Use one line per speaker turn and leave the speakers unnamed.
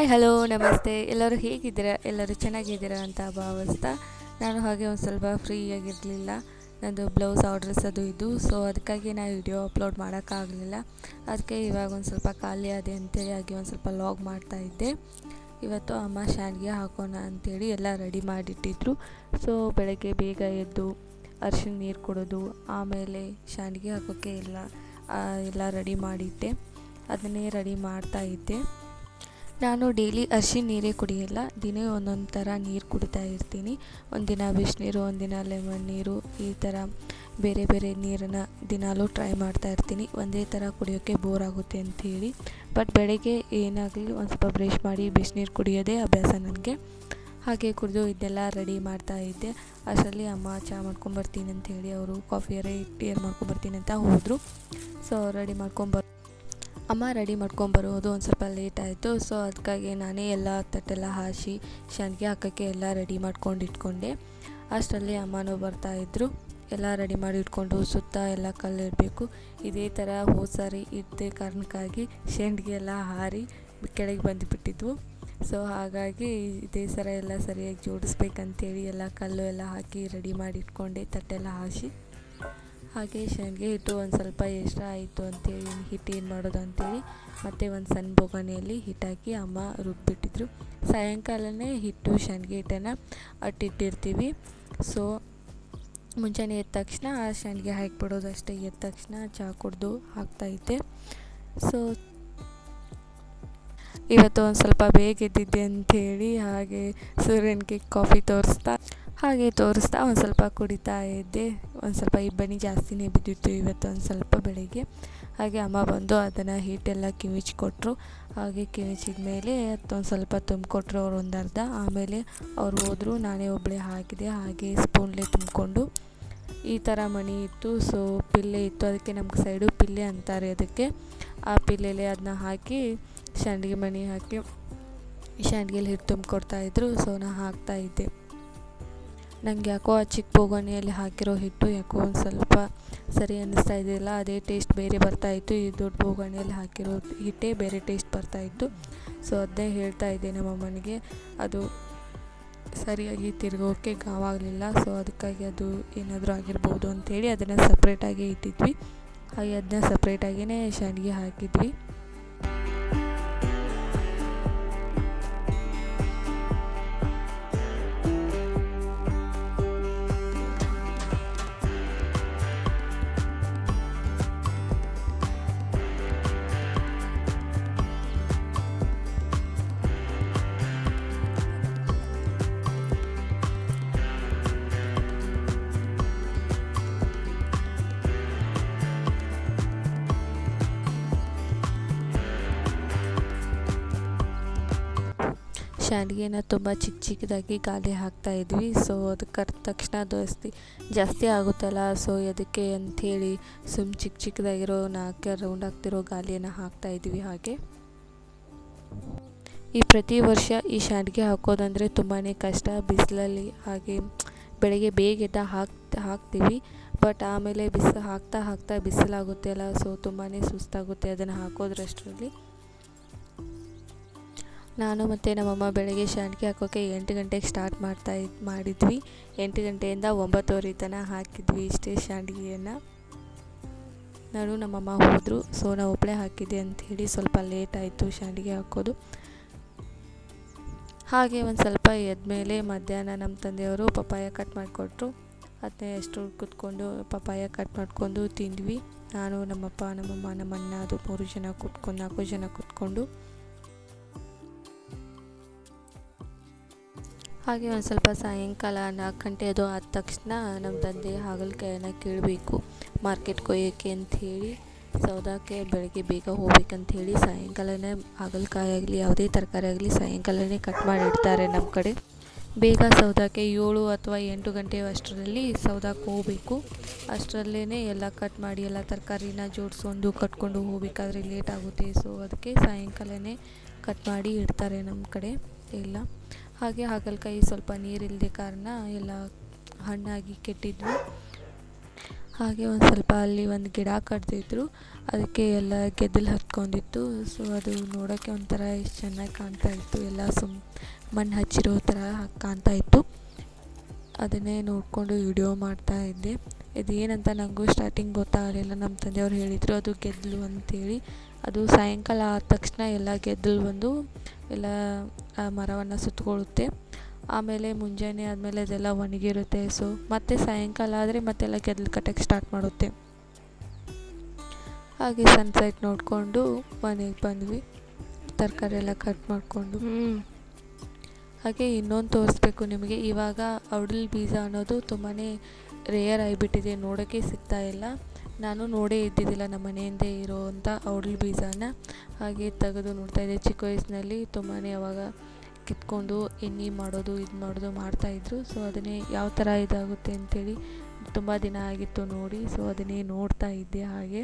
Hi hello ನಮಸ್ತೆ. ಎಲ್ಲರೂ ಹೇಗಿದ್ದೀರಾ? ಎಲ್ಲರೂ ಚೆನ್ನಾಗಿದ್ದೀರಾ ಅಂತ ಭಾವಿಸ್ತಾ ನಾನು ಹಾಗೆ ಒಂದು ಸ್ವಲ್ಪ ಫ್ರೀ ಆಗಿರಲಿಲ್ಲ. ನಂದು ಬ್ಲೌಸ್ ಆರ್ಡ್ರಸ್ ಅದು ಇದು. ಸೊ ಅದಕ್ಕಾಗಿ ನಾನು ವಿಡಿಯೋ ಅಪ್ಲೋಡ್ ಮಾಡೋಕ್ಕಾಗಲಿಲ್ಲ. ಅದಕ್ಕೆ ಇವಾಗ ಒಂದು ಸ್ವಲ್ಪ ಖಾಲಿ ಅದೇ ಅಂತೇಳಿ ಹಾಗೆ ಒಂದು ಸ್ವಲ್ಪ ಲಾಗ್ ಮಾಡ್ತಾಯಿದ್ದೆ ಇವತ್ತು ಅಮ್ಮ ಶಾಂಗೆ ಹಾಕೋಣ ಅಂಥೇಳಿ ಎಲ್ಲ ರೆಡಿ ಮಾಡಿಟ್ಟಿದ್ರು. ಸೊ ಬೆಳಗ್ಗೆ ಬೇಗ ಎದ್ದು ಅರ್ಶಿನ ನೀರು ಕೊಡೋದು ಆಮೇಲೆ ಶಾಂಡ್ಗೆ ಹಾಕೋಕ್ಕೆ ಎಲ್ಲ ಎಲ್ಲ ರೆಡಿ ಮಾಡಿದ್ದೆ. ಅದನ್ನೇ ರೆಡಿ ಮಾಡ್ತಾ ಇದ್ದೆ. ನಾನು ಡೈಲಿ ಅರ್ಶಿನ ನೀರೇ ಕುಡಿಯಲ್ಲ. ದಿನೇ ಒಂದೊಂದು ಥರ ನೀರು ಕುಡಿತಾ ಇರ್ತೀನಿ. ಒಂದಿನ ಬಿಸಿನೀರು ಒಂದಿನ ಲೆಮನ್ ನೀರು, ಈ ಥರ ಬೇರೆ ಬೇರೆ ನೀರನ್ನು ದಿನಾಲೂ ಟ್ರೈ ಮಾಡ್ತಾ ಇರ್ತೀನಿ. ಒಂದೇ ಥರ ಕುಡಿಯೋಕ್ಕೆ ಬೋರ್ ಆಗುತ್ತೆ ಅಂಥೇಳಿ ಬಟ್ ಬೆಳಗ್ಗೆ ಏನಾಗಲಿ ಒಂದು ಸ್ವಲ್ಪ ಬ್ರಷ್ ಮಾಡಿ ಬಿಸಿನೀರು ಕುಡಿಯೋದೇ ಅಭ್ಯಾಸ ನನಗೆ. ಹಾಗೆ ಕುಡಿದು ಇದೆಲ್ಲ ರೆಡಿ ಮಾಡ್ತಾ ಇದ್ದೆ. ಅಷ್ಟರಲ್ಲಿ ಅಮ್ಮ ಚಹಾ ಮಾಡ್ಕೊಂಬರ್ತೀನಿ ಅಂತ ಹೇಳಿ ಅವರು ಕಾಫಿ ಕಾಫಿಯರೇ ಟೀರ್ ಮಾಡ್ಕೊಂಬರ್ತೀನಿ ಅಂತ ಹೋದರು. ಸೊ ರೆಡಿ ಮಾಡ್ಕೊಂಬರ್ ಅಮ್ಮ ರೆಡಿ ಮಾಡ್ಕೊಂಬರೋದು ಒಂದು ಸ್ವಲ್ಪ ಲೇಟ್ ಆಯಿತು. ಸೊ ಅದಕ್ಕಾಗಿ ನಾನೇ ಎಲ್ಲ ತಟ್ಟೆಲ್ಲ ಹಾಸಿ ಶಾಂಡ್ಗೆ ಹಾಕೋಕ್ಕೆ ಎಲ್ಲ ರೆಡಿ ಮಾಡ್ಕೊಂಡು ಇಟ್ಕೊಂಡೆ. ಅಷ್ಟರಲ್ಲಿ ಅಮ್ಮನೂ ಬರ್ತಾಯಿದ್ರು ಎಲ್ಲ ರೆಡಿ ಮಾಡಿ ಇಟ್ಕೊಂಡು ಸುತ್ತ ಎಲ್ಲ ಕಲ್ಲಿರಬೇಕು ಇದೇ ಥರ ಹೋದ ಸಾರಿ ಇದ್ದ ಕಾರಣಕ್ಕಾಗಿ ಶೇಂಡ್ಗೆ ಎಲ್ಲ ಹಾರಿ ಕೆಳಗೆ ಬಂದುಬಿಟ್ಟಿದ್ವು. ಸೊ ಹಾಗಾಗಿ ಇದೇ ಸರ ಎಲ್ಲ ಸರಿಯಾಗಿ ಜೋಡಿಸ್ಬೇಕಂತೇಳಿ ಎಲ್ಲ ಕಲ್ಲು ಎಲ್ಲ ಹಾಕಿ ರೆಡಿ ಮಾಡಿ ಇಟ್ಕೊಂಡೆ, ತಟ್ಟೆಲ್ಲ ಹಾಸಿ ಹಾಗೆ ಶಾವಿಗೆ ಹಿಟ್ಟು ಒಂದು ಸ್ವಲ್ಪ ಎಷ್ಟು ಆಯಿತು ಅಂತೇಳಿ ಹಿಟ್ಟು ಏನು ಮಾಡೋದು ಅಂತೇಳಿ ಮತ್ತೆ ಒಂದು ಸಣ್ಣ ಬೊಗಣೆಯಲ್ಲಿ ಹಿಟ್ಟಾಕಿ ಅಮ್ಮ ರುಬ್ಬಿಟ್ಟಿದ್ರು. ಸಾಯಂಕಾಲನೇ ಹಿಟ್ಟು ಶಾವಿಗೆ ಹಿಟ್ಟನ್ನು ಅಟ್ಟಿಟ್ಟಿರ್ತೀವಿ. ಸೊ ಮುಂಜಾನೆ ಎದ್ದ ತಕ್ಷಣ ಆ ಶಾವಿಗೆ ಹಾಕಿಬಿಡೋದು ಅಷ್ಟೇ. ಎದ್ದ ತಕ್ಷಣ ಚಹಾ ಕುಡಿದು ಹಾಕ್ತಾಯಿದ್ದೆ ಸೊ ಇವತ್ತು ಒಂದು ಸ್ವಲ್ಪ ಬೇಗ ಎದ್ದಿದ್ದೆ ಅಂಥೇಳಿ ಹಾಗೆ ಸೂರ್ಯನಿಗೆ ಕಾಫಿ ತೋರಿಸ್ತಾ ಹಾಗೆ ತೋರಿಸ್ತಾ ಒಂದು ಸ್ವಲ್ಪ ಕುಡಿತಾ ಇದ್ದೆ. ಒಂದು ಸ್ವಲ್ಪ ಇಬ್ಬನಿ ಜಾಸ್ತಿನೇ ಬಿದ್ದಿತ್ತು ಇವತ್ತು ಒಂದು ಸ್ವಲ್ಪ ಬೆಳಗ್ಗೆ. ಹಾಗೆ ಅಮ್ಮ ಬಂದು ಅದನ್ನು ಹೀಟೆಲ್ಲ ಕಿವಿಚ್ಕೊಟ್ರು. ಹಾಗೆ ಕಿವಿಚಿದ ಮೇಲೆ ಅದೊಂದು ಸ್ವಲ್ಪ ತುಂಬಿಕೊಟ್ರು ಅವ್ರು ಒಂದು ಅರ್ಧ. ಆಮೇಲೆ ಅವ್ರು ಹೋದರು, ನಾನೇ ಒಬ್ಬಳೇ ಹಾಕಿದೆ. ಹಾಗೆ ಸ್ಪೂನ್ಲೆ ತುಂಬಿಕೊಂಡು ಈ ಥರ ಮಣಿ ಇತ್ತು ಸೊ ಪಿಲ್ಲೆ ಇತ್ತು. ಅದಕ್ಕೆ ನಮ್ಗೆ ಸೈಡು ಪಿಲ್ಲೆ ಅಂತಾರೆ ಅದಕ್ಕೆ. ಆ ಪಿಲ್ಲೆಲೆ ಅದನ್ನ ಹಾಕಿ ಸಂಡಿಗೆ ಮಣಿ ಹಾಕಿ ಸಂಡಿಗೆಲಿ ಹಿಟ್ಟು ತುಂಬಿಕೊಡ್ತಾಯಿದ್ರು ಸೊ ನಾ ಹಾಕ್ತಾಯಿದ್ದೆ ನನಗೆ ಯಾಕೋ ಆ ಚಿಕ್ಕ ಬೋಗಣಿಯಲ್ಲಿ ಹಾಕಿರೋ ಹಿಟ್ಟು ಯಾಕೋ ಒಂದು ಸ್ವಲ್ಪ ಸರಿ ಅನ್ನಿಸ್ತಾ ಇದ್ದಿಲ್ಲ. ಅದೇ ಟೇಸ್ಟ್ ಬೇರೆ ಬರ್ತಾಯಿತ್ತು ಈ ದೊಡ್ಡ ಬೋಗಣಿಯಲ್ಲಿ ಹಾಕಿರೋ ಹಿಟ್ಟೇ ಬೇರೆ ಟೇಸ್ಟ್ ಬರ್ತಾಯಿತ್ತು ಸೊ ಅದನ್ನೇ ಹೇಳ್ತಾ ಇದ್ದೆ ನಮ್ಮ ಅಮ್ಮನಿಗೆ ಅದು ಸರಿಯಾಗಿ ತಿರ್ಗೋಕ್ಕೆ ಗಾವಾಗಲಿಲ್ಲ ಸೊ ಅದಕ್ಕಾಗಿ ಅದು ಏನಾದರೂ ಆಗಿರ್ಬೋದು ಅಂಥೇಳಿ ಅದನ್ನು ಸಪ್ರೇಟಾಗಿ ಇಟ್ಟಿದ್ವಿ. ಹಾಗೆ ಅದನ್ನ ಸಪ್ರೇಟಾಗಿಯೇ ಶಾಂಡ್ಗೆ ಹಾಕಿದ್ವಿ. ಶಾಂಡ್ಗೆನ ತುಂಬ ಚಿಕ್ಕ ಚಿಕ್ಕದಾಗಿ ಗಾಲಿ ಹಾಕ್ತಾ ಇದ್ವಿ. ಸೊ ಅದಕ್ಕೆ ಕರೆದ ತಕ್ಷಣ ದೋಸ್ತಿ ಜಾಸ್ತಿ ಆಗುತ್ತಲ್ಲ. ಸೊ ಅದಕ್ಕೆ ಅಂಥೇಳಿ ಸುಮ್ಮ ಚಿಕ್ಕ ಚಿಕ್ಕದಾಗಿರೋ ನಾಲ್ಕು ರೌಂಡ್ ಆಗ್ತಿರೋ ಗಾಲಿಯನ್ನು ಹಾಕ್ತಾ ಇದ್ವಿ ಹಾಗೆ. ಈ ಪ್ರತಿ ವರ್ಷ ಈ ಶಾಂಡಿಗೆ ಹಾಕೋದಂದರೆ ತುಂಬಾ ಕಷ್ಟ. ಬಿಸಿಲಲ್ಲಿ ಹಾಗೆ ಬೆಳಗ್ಗೆ ಬೇಗ ಎದ್ದ ಹಾಕ್, ಹಾಕ್ತೀವಿ. ಬಟ್ ಆಮೇಲೆ ಬಿಸಿ, ಹಾಕ್ತಾ ಹಾಕ್ತಾ ಬಿಸಿಲಾಗುತ್ತೆ ಅಲ್ಲ. ಸೊ ತುಂಬಾ ಸುಸ್ತಾಗುತ್ತೆ ಅದನ್ನು ಹಾಕೋದ್ರಷ್ಟರಲ್ಲಿ. ನಾನು ಮತ್ತು ನಮ್ಮಮ್ಮ ಬೆಳಗ್ಗೆ ಶಾಂಡ್ಗೆ ಹಾಕೋಕ್ಕೆ ಎಂಟು ಗಂಟೆಗೆ ಸ್ಟಾರ್ಟ್ ಮಾಡ್ತಾ ಮಾಡಿದ್ವಿ. ಎಂಟು ಗಂಟೆಯಿಂದ ಒಂಬತ್ತುವರೆ ತನಕ ಹಾಕಿದ್ವಿ ಇಷ್ಟೇ ಶಾಂಡ್ಗೆಯನ್ನು ನಾನು ನಮ್ಮಮ್ಮ ಹೋದರು. ಸೋನಾ ನಾವು ಹಾಕಿದೆ ಹಾಕಿದ್ದೆ ಅಂಥೇಳಿ ಸ್ವಲ್ಪ ಲೇಟ್ ಆಯಿತು ಶಾಂಡ್ಗೆ ಹಾಕೋದು. ಹಾಗೆ ಒಂದು ಸ್ವಲ್ಪ ಎದ್ಮೇಲೆ ಮಧ್ಯಾಹ್ನ ನಮ್ಮ ತಂದೆಯವರು ಪಪ್ಪಾಯ ಕಟ್ ಮಾಡಿಕೊಟ್ರು. ಅದನ್ನೇ ಎಷ್ಟು ಕುತ್ಕೊಂಡು ಪಪ್ಪಾಯ ಕಟ್ ಮಾಡ್ಕೊಂಡು ತಿಂದ್ವಿ. ನಾನು, ನಮ್ಮಪ್ಪ, ನಮ್ಮಮ್ಮ ನಮ್ಮ ಅಣ್ಣ ಅದು ಮೂರು ಜನ ಕೂತ್ಕೊಂಡು ನಾಲ್ಕು ಜನ ಕುತ್ಕೊಂಡು ಹಾಗೆ ಒಂದು ಸ್ವಲ್ಪ ಸಾಯಂಕಾಲ ನಾಲ್ಕು ಗಂಟೆ ಅದು ಆದ ತಕ್ಷಣ ನಮ್ಮ ತಂದೆ ಹಾಗಲಕಾಯನ್ನ ಕೀಳಬೇಕು. ಮಾರ್ಕೆಟ್ ಕೊಯ್ಯೋಕ್ಕೆ ಅಂಥೇಳಿ ಸೌದಾಕ್ಕೆ ಬೆಳಗ್ಗೆ ಬೇಗ ಹೋಗ್ಬೇಕಂಥೇಳಿ ಸಾಯಂಕಾಲನೇ ಹಾಗಲಕಾಯಿ ಆಗಲಿ, ಯಾವುದೇ ತರಕಾರಿ ಆಗಲಿ ಸಾಯಂಕಾಲನೇ ಕಟ್ ಮಾಡಿ ಇಡ್ತಾರೆ ನಮ್ಮ ಕಡೆ. ಬೇಗ ಸೌದಾಕ್ಕೆ ಏಳು ಅಥವಾ ಎಂಟು ಗಂಟೆ ಅಷ್ಟರಲ್ಲಿ ಸೌದಕ್ಕೆ ಹೋಗಬೇಕು. ಅಷ್ಟರಲ್ಲೇ ಎಲ್ಲ ಕಟ್ ಮಾಡಿ ಎಲ್ಲ ತರಕಾರಿನ ಜೋಡಿಸ್ಕೊಂಡು ಕಟ್ಕೊಂಡು ಹೋಗ್ಬೇಕಾದ್ರೆ ಲೇಟ್ ಆಗುತ್ತೆ. ಸೊ ಅದಕ್ಕೆ ಸಾಯಂಕಾಲನೇ ಕಟ್ ಮಾಡಿ ಇಡ್ತಾರೆ ನಮ್ಮ ಕಡೆ ಎಲ್ಲ. ಹಾಗೆ ಹಾಗಲಕಾಯಿ ಸ್ವಲ್ಪ ನೀರಿಲ್ಲದೆ ಕಾರಣ ಎಲ್ಲ ಹಣ್ಣಾಗಿ ಕೆಟ್ಟಿದ್ವು. ಹಾಗೆ ಒಂದು ಸ್ವಲ್ಪ ಅಲ್ಲಿ ಒಂದು ಗಿಡ ಕಡ್ದಿದ್ರು. ಅದಕ್ಕೆ ಎಲ್ಲ ಗೆದ್ದಲು ಹತ್ಕೊಂಡಿತ್ತು. ಸೊ ಅದು ನೋಡೋಕ್ಕೆ ಒಂಥರ ಎಷ್ಟು ಚೆನ್ನಾಗಿ ಕಾಣ್ತಾ ಇತ್ತು. ಎಲ್ಲ ಸುಮ್ ಮಣ್ಣು ಹಚ್ಚಿರೋ ಥರ ಕಾಣ್ತಾ ಇತ್ತು. ಅದನ್ನೇ ನೋಡಿಕೊಂಡು ವಿಡಿಯೋ ಮಾಡ್ತಾ ಇದ್ದೆ. ಇದು ಏನಂತ ನನಗೂ ಸ್ಟಾರ್ಟಿಂಗ್ ಗೊತ್ತಾಗಲಿಲ್ಲ ನಮ್ಮ ತಂದೆಯವರು ಹೇಳಿದರು, ಅದು ಗೆದ್ದಲು ಅಂತೇಳಿ. ಅದು ಸಾಯಂಕಾಲ ಆದ ತಕ್ಷಣ ಎಲ್ಲ ಗೆದ್ದಲು ಬಂದು ಎಲ್ಲ ಆ ಮರವನ್ನು ಸುತ್ತಕೊಳ್ಳುತ್ತೆ. ಆಮೇಲೆ ಮುಂಜಾನೆ ಆದಮೇಲೆ ಅದೆಲ್ಲ ಒಣಗಿರುತ್ತೆ. ಸೊ ಮತ್ತೆ ಸಾಯಂಕಾಲ ಆದರೆ ಮತ್ತೆಲ್ಲ ಕೆದಲು ಕಟ್ಟಕ್ಕೆ ಸ್ಟಾರ್ಟ್ ಮಾಡುತ್ತೆ. ಹಾಗೆ ಸನ್ಸೆಟ್ ನೋಡಿಕೊಂಡು ಮನೆಗೆ ಬಂದ್ವಿ. ತರಕಾರಿ ಎಲ್ಲ ಕಟ್ ಮಾಡಿಕೊಂಡು. ಹಾಗೆ ಇನ್ನೊಂದು ತೋರಿಸ್ಬೇಕು ನಿಮಗೆ. ಇವಾಗ ಔಡಲ್ ಬೀಜ ಅನ್ನೋದು ತುಂಬಾ ರೇಯರ್ ಆಗಿಬಿಟ್ಟಿದೆ. ನೋಡೋಕ್ಕೆ ಸಿಗ್ತಾ ಇಲ್ಲ. ನಾನು ನೋಡೇ ಇದ್ದಿದ್ದಿಲ್ಲ ನಮ್ಮ ಮನೆಯಿಂದ ಇರೋವಂಥ ಔಡಲ್ ಬೀಜನ ಹಾಗೆ ತೆಗೆದು ನೋಡ್ತಾ ಇದ್ದೆ. ಚಿಕ್ಕ ವಯಸ್ಸಿನಲ್ಲಿ ತುಂಬಾ ಅವಾಗ ಕಿತ್ಕೊಂಡು ಎಣ್ಣೆ ಮಾಡೋದು, ಇದು ಮಾಡೋದು ಮಾಡ್ತಾಯಿದ್ರು ಸೊ ಅದನ್ನೇ ಯಾವ ಥರ ಇದಾಗುತ್ತೆ ಅಂಥೇಳಿ ತುಂಬ ದಿನ ಆಗಿತ್ತು ನೋಡಿ. ಸೊ ಅದನ್ನೇ ನೋಡ್ತಾ ಇದ್ದೆ ಹಾಗೆ.